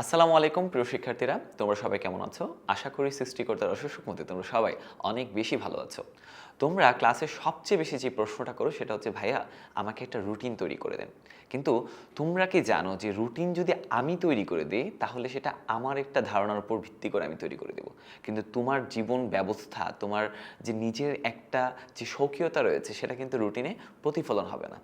আসসালামু আলাইকুম, প্রিয় শিক্ষার্থীরা। তোমরা সবাই কেমন আছো? আশা করি সৃষ্টিকর্তার অসুখ মতে তোমরা সবাই অনেক বেশি ভালো আছো। তোমরা ক্লাসে সবচেয়ে বেশি যে প্রশ্নটা করো সেটা হচ্ছে, ভাইয়া, আমাকে একটা রুটিন তৈরি করে দেন। কিন্তু তোমরা কি জানো যে রুটিন যদি আমি তৈরি করে দিই, তাহলে সেটা আমার একটা ধারণার উপর ভিত্তি করে আমি তৈরি করে দেব। কিন্তু তোমার জীবন ব্যবস্থা, তোমার যে নিজের একটা যে স্বকীয়তা রয়েছে, সেটা কিন্তু রুটিনে প্রতিফলন হবে না।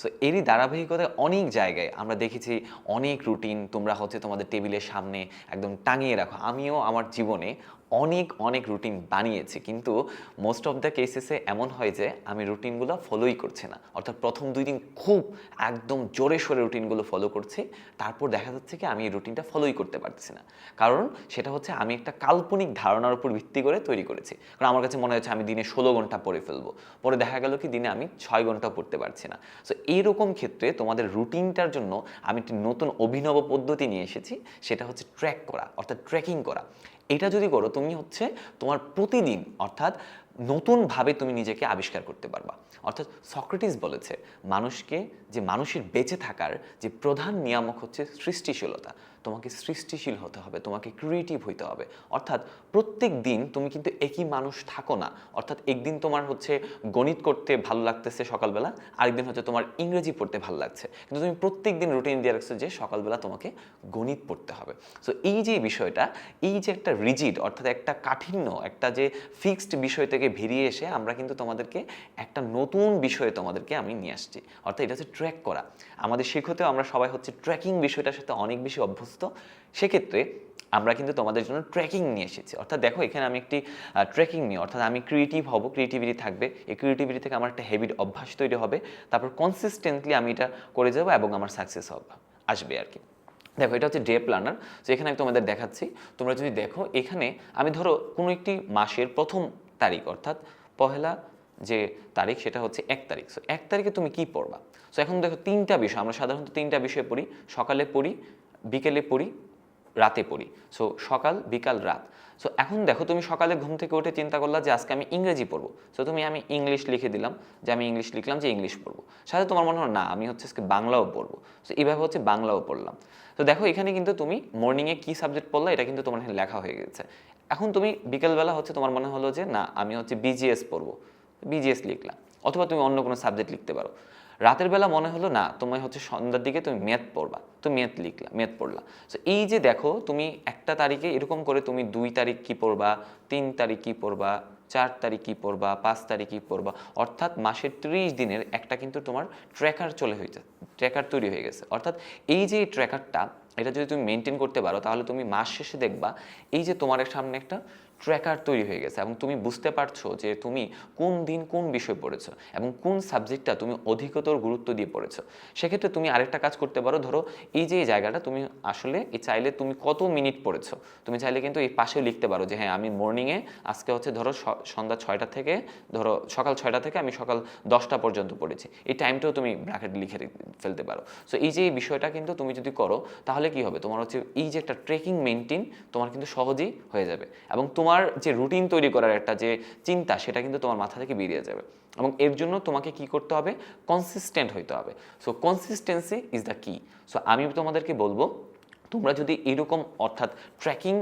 সো এরই ধারাবাহিকতায় অনেক জায়গায় আমরা দেখেছি অনেক রুটিন তোমরা হচ্ছে তোমাদের টেবিলের সামনে একদম টাঙিয়ে রাখো। আমিও আমার জীবনে অনেক অনেক রুটিন বানিয়েছি। কিন্তু মোস্ট অফ দ্য কেসেসে এমন হয় যে, আমি রুটিনগুলো ফলোই করছি না। অর্থাৎ প্রথম দুই দিন খুব একদম জোরে সোরে রুটিনগুলো ফলো করছি। তারপর দেখা যাচ্ছে কি, আমি এই রুটিনটা ফলোই করতে পারতেছি না। কারণ সেটা হচ্ছে আমি একটা কাল্পনিক ধারণার উপর ভিত্তি করে তৈরি করেছি। কারণ আমার কাছে মনে হচ্ছে আমি দিনে ষোলো ঘণ্টা পড়ে ফেলব। পরে দেখা গেল কি, দিনে আমি ছয় ঘণ্টা পড়তে পারছি না। সো এইরকম ক্ষেত্রে তোমাদের রুটিনটার জন্য আমি একটি নতুন অভিনব পদ্ধতি নিয়ে এসেছি। সেটা হচ্ছে ট্র্যাক করা, অর্থাৎ ট্র্যাকিং করা। এটা যদি করো তুমি হচ্ছে তোমার প্রতিদিন অর্থাৎ নতুনভাবে তুমি নিজেকে আবিষ্কার করতে পারবা। অর্থাৎ সক্রেটিস বলেছে, মানুষকে যে মানুষের বেঁচে থাকার যে প্রধান নিয়ামক হচ্ছে সৃষ্টিশীলতা। তোমাকে সৃষ্টিশীল হতে হবে, তোমাকে ক্রিয়েটিভ হইতে হবে। অর্থাৎ প্রত্যেক দিন তুমি কিন্তু একই মানুষ থাকো না। অর্থাৎ একদিন তোমার হচ্ছে গণিত করতে ভালো লাগতেছে সকালবেলা, আরেকদিন হচ্ছে তোমার ইংরেজি পড়তে ভালো লাগছে। কিন্তু তুমি প্রত্যেক দিন রুটিন দিয়ে রাখছো যে সকালবেলা তোমাকে গণিত পড়তে হবে। সো এই যে বিষয়টা, এই যে একটা রিজিড অর্থাৎ একটা কাঠিন্য, একটা যে ফিক্সড বিষয় থেকে বেরিয়ে এসে আমরা কিন্তু তোমাদেরকে একটা নতুন বিষয়ে তোমাদেরকে আমি নিয়ে আসছি। অর্থাৎ এটা হচ্ছে ট্র্যাক করা। আমাদের শিক্ষতেও আমরা সবাই হচ্ছে ট্র্যাকিং বিষয়টার সাথে অনেক বেশি অভ্যস্ত। সেক্ষেত্রে আমরা কিন্তু তোমাদের জন্য ট্র্যাকিং নিয়ে এসেছি। অর্থাৎ দেখো, এখানে আমি একটি ট্র্যাকিং নিই। অর্থাৎ আমি ক্রিয়েটিভ হব ক্রিয়েটিভিটি থাকবে। এই ক্রিয়েটিভিটি থেকে আমার একটা হেবিট অভ্যাস তৈরি হবে। তারপর কনসিস্টেন্টলি আমি এটা করে যাব এবং আমার সাকসেস হবে, আসবে আর কি। দেখো, এটা হচ্ছে ডে প্ল্যানার তো এখানে আমি তোমাদের দেখাচ্ছি। তোমরা যদি দেখো, এখানে আমি ধরো কোনো একটি মাসের প্রথম তারিখ, অর্থাৎ পহেলা যে তারিখ সেটা হচ্ছে এক তারিখ। সো এক তারিখে তুমি কি পড়বা? সো এখন দেখো তিনটা বিষয়, আমরা সাধারণত তিনটা বিষয় পড়ি, সকালে পড়ি, বিকেলে পড়ি রাতে পড়ি। সো সকাল, বিকাল, রাত। সো এখন দেখো তুমি সকালে ঘুম থেকে উঠে চিন্তা করলা যে আজকে আমি ইংরেজি পড়ব। সো তুমি আমি ইংলিশ লিখে দিলাম যে আমি ইংলিশ লিখলাম যে ইংলিশ পড়ব। সাথে তোমার মনে হয়, না, আমি হচ্ছে আজকে বাংলাও পড়ব। সো এইভাবে হচ্ছে বাংলাও পড়লাম। তো দেখো এখানে কিন্তু তুমি মর্নিংয়ে কী সাবজেক্ট পড়লা এটা কিন্তু তোমার এখানে লেখা হয়ে গেছে। এখন তুমি বিকেলবেলা হচ্ছে তোমার মনে হলো যে, না, আমি হচ্ছে বিজিএস পড়ব। বিজিএস লিখলাম। অথবা তুমি অন্য কোনো সাবজেক্ট লিখতে পারো। রাতের বেলা মনে হলো, না তোমার হচ্ছে সন্ধ্যার দিকে তুমি ম্যাথ পড়বা তো ম্যাথ লিখলা ম্যাথ পড়লা। সো এই যে দেখো, তুমি একটা তারিখে এরকম করে তুমি দুই তারিখ কি পড়বা, তিন তারিখ কি পড়বা, চার তারিখ কি পড়বা, পাঁচ তারিখ কি পড়বা, অর্থাৎ মাসের ত্রিশ দিনের একটা কিন্তু তোমার ট্র্যাকার চলে হয়েছে ট্র্যাকার তৈরি হয়ে গেছে। অর্থাৎ এই যে ট্র্যাকারটা এটা যদি তুমি মেনটেন করতে পারো, তাহলে তুমি মাস শেষে দেখবা, এই যে তোমার সামনে একটা ট্র্যাকার তৈরি হয়ে গেছে এবং তুমি বুঝতে পারছ যে তুমি কোন দিন কোন বিষয় পড়েছো এবং কোন সাবজেক্টটা তুমি অধিকতর গুরুত্ব দিয়ে পড়েছো। সেক্ষেত্রে তুমি আরেকটা কাজ করতে পারো, ধরো এই যে জায়গাটা তুমি আসলে এই চাইলে তুমি কত মিনিট পড়েছো? তুমি চাইলে কিন্তু এই পাশেও লিখতে পারো যে হ্যাঁ আমি মর্নিংয়ে আজকে হচ্ছে ধরো সন্ধ্যা ছয়টা থেকে ধরো সকাল ছয়টা থেকে আমি সকাল দশটা পর্যন্ত পড়েছি। এই টাইমটাও তুমি ব্র্যাকেট লিখে ফেলতে পারো। সো এই যে এই বিষয়টা কিন্তু তুমি যদি করো, তাহলে কি হবে? তোমার হচ্ছে এই যে একটা ট্রেকিং মেনটেন তোমার কিন্তু সহজেই হয়ে যাবে এবং তোমার যে রুটিন তৈরি করার একটা যে চিন্তা, সেটা কিন্তু তোমার মাথা থেকে বেরিয়ে যাবে। এবং এর জন্য তোমাকে কি করতে হবে? কনসিস্টেন্ট হইতে হবে। সো কনসিস্টেন্সি ইজ দ্য কি সো আমি তোমাদেরকে বলব, তোমরা যদি এরকম অর্থাৎ ট্র্যাকিং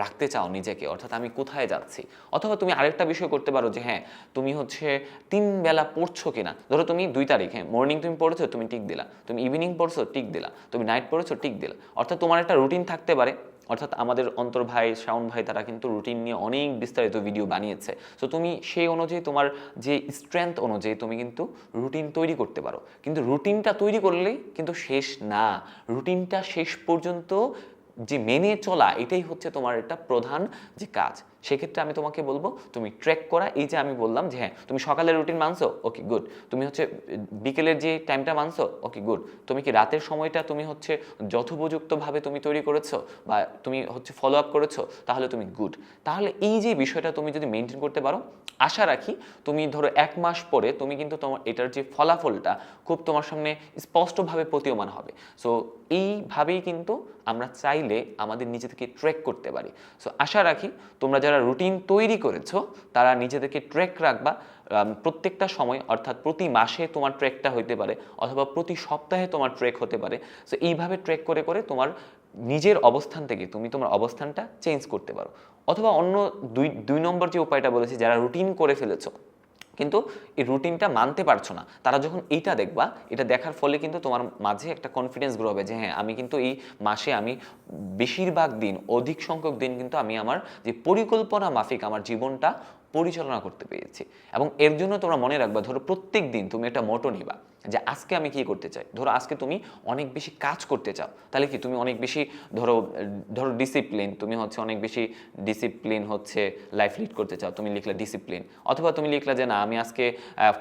রাখতে চাও নিজেকে, অর্থাৎ আমি কোথায় যাচ্ছি, অথবা তুমি আরেকটা বিষয় করতে পারো যে হ্যাঁ তুমি হচ্ছে তিন বেলা পড়ছো কিনা। ধরো তুমি দুই তারিখ হ্যাঁ মর্নিং তুমি পড়েছো, তুমি টিক দিলা। তুমি ইভিনিং পড়ছো টিক দিলা। তুমি নাইট পড়েছো টিক দিলা। অর্থাৎ তোমার একটা রুটিন থাকতে পারে। অর্থাৎ আমাদের অন্তর ভাই শাওন ভাই, তারা কিন্তু রুটিন নিয়ে অনেক বিস্তারিত ভিডিও বানিয়েছে। সো তুমি সেই অনুযায়ী তোমার যে স্ট্রেংথ অনুযায়ী তুমি কিন্তু রুটিন তৈরি করতে পারো। কিন্তু রুটিনটা তৈরি করলেই কিন্তু শেষ না। রুটিনটা শেষ পর্যন্ত যে মেনে চলা, এটাই হচ্ছে তোমার একটা প্রধান যে কাজ। সেক্ষেত্রে আমি তোমাকে বলব, তুমি ট্র্যাক করা। এই যে আমি বললাম যে হ্যাঁ তুমি সকালের রুটিন মানছো? ওকে গুড তুমি হচ্ছে, বিকেলের যে টাইমটা মানছো? ওকে গুড তুমি কি রাতের সময়টা তুমি হচ্ছে যথোপযুক্তভাবে তুমি তৈরি করেছ? বা তুমি হচ্ছে ফলো আপ করেছ? তাহলে তুমি গুড তাহলে এই যে বিষয়টা তুমি যদি মেনটেন করতে পারো, আশা রাখি তুমি ধরো এক মাস পরে তুমি কিন্তু তোমার এটার যে ফলাফলটা খুব তোমার সামনে স্পষ্টভাবে প্রতীয়মান হবে। সো এইভাবেই কিন্তু আমরা চাইলে আমাদের নিজে থেকে ট্র্যাক করতে পারি। সো আশা রাখি তোমরা যারা রুটিন তৈরি করেছ, তারা নিজেদেরকে ট্র্যাক রাখবা প্রত্যেকটা সময়, অর্থাৎ প্রতি মাসে তোমার ট্র্যাকটা হইতে পারে, অথবা প্রতি সপ্তাহে তোমার ট্র্যাক হতে পারে। সো এইভাবে ট্র্যাক করে করে তোমার নিজের অবস্থান থেকে তুমি তোমার অবস্থানটা চেঞ্জ করতে পারো। অথবা অন্য দুই দুই নম্বর যে উপায়টা বলেছি, যারা রুটিন করে ফেলেছো কিন্তু এই রুটিনটা মানতে পারছ না। তারা যখন এইটা দেখবা, এটা দেখার ফলে কিন্তু তোমার মাঝে একটা কনফিডেন্স গ্রো হবে যে হ্যাঁ আমি কিন্তু এই মাসে আমি বেশিরভাগ দিন, অধিক সংখ্যক দিন কিন্তু আমি আমার যে পরিকল্পনা মাফিক আমার জীবনটা পরিচালনা করতে পেরেছি। এবং এর জন্য তোমরা মনে রাখবা, ধরো প্রত্যেক দিন তুমি একটা মোটো নিবা। যে আজকে আমি কি করতে চাই? ধরো আজকে তুমি অনেক বেশি কাজ করতে চাও। তাহলে কি তুমি অনেক বেশি, ধরো ধরো ডিসিপ্লিন তুমি হচ্ছে অনেক বেশি ডিসিপ্লিন হচ্ছে লাইফ লিড করতে চাও। তুমি লিখলে ডিসিপ্লিন অথবা তুমি লিখলা যে, না, আমি আজকে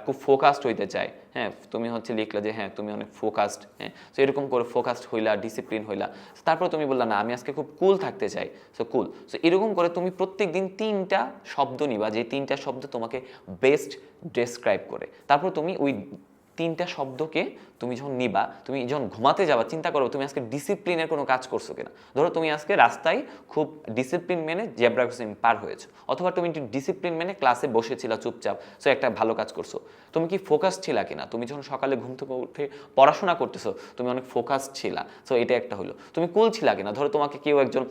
খুব ফোকাসড হইতে চাই। হ্যাঁ তুমি হচ্ছে লিখলা যে হ্যাঁ তুমি অনেক ফোকাসড হ্যাঁ তো এরকম করে ফোকাসড হইলা ডিসিপ্লিন হইলা। তারপর তুমি বললা, না, আমি আজকে খুব কুল থাকতে চাই। সো কুল সো এরকম করে তুমি প্রত্যেক দিন তিনটা শব্দ নিবা, যে তিনটা শব্দ তোমাকে বেস্ট ডেসক্রাইব করে। তারপর তুমি ওই তিনটা শব্দকে তুমি যখন নিবা তুমি যখন ঘুমাতে যাবা চিন্তা করো তুমি আজকে ডিসিপ্লিনের কোনো কাজ করছ কিনা। ধরো তুমি আজকে রাস্তায় খুব ডিসিপ্লিন মেনে জেব্রা ক্রসিং পার হয়েছো অথবা তুমি একটু ডিসিপ্লিন মেনে ক্লাসে বসেছিলা চুপচাপ সো একটা ভালো কাজ করছ। তুমি কি ফোকাস ছিলা কিনা? তুমি যখন সকালে ঘুম থেকে উঠে পড়াশোনা করতেছো তুমি অনেক ফোকাস ছিলা সো এটা একটা হলো। তুমি কুল ছিলা কিনা? ধরো তোমাকে কেউ একজন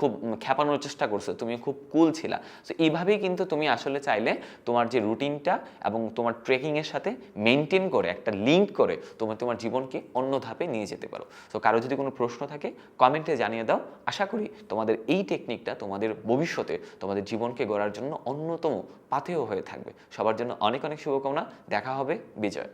খুব উম, খেপানোর চেষ্টা করছ তুমি খুব কুল ছিলা সো এইভাবেই কিন্তু তুমি আসলে চাইলে তোমার যে রুটিনটা এবং তোমার ট্রেকিংয়ের সাথে মেনটেন করে একটা লিঙ্ক করে তুমি তোমার জীবনকে অন্য ধাপে নিয়ে যেতে পারো। তো কারও যদি কোনো প্রশ্ন থাকে কমেন্টে জানিয়ে দাও। আশা করি তোমাদের এই টেকনিকটা তোমাদের ভবিষ্যতে তোমাদের জীবনকে গড়ার জন্য অন্যতম পাথেয় হয়ে থাকবে। সবার জন্য অনেক অনেক শুভকামনা। দেখা হবে বিজয়।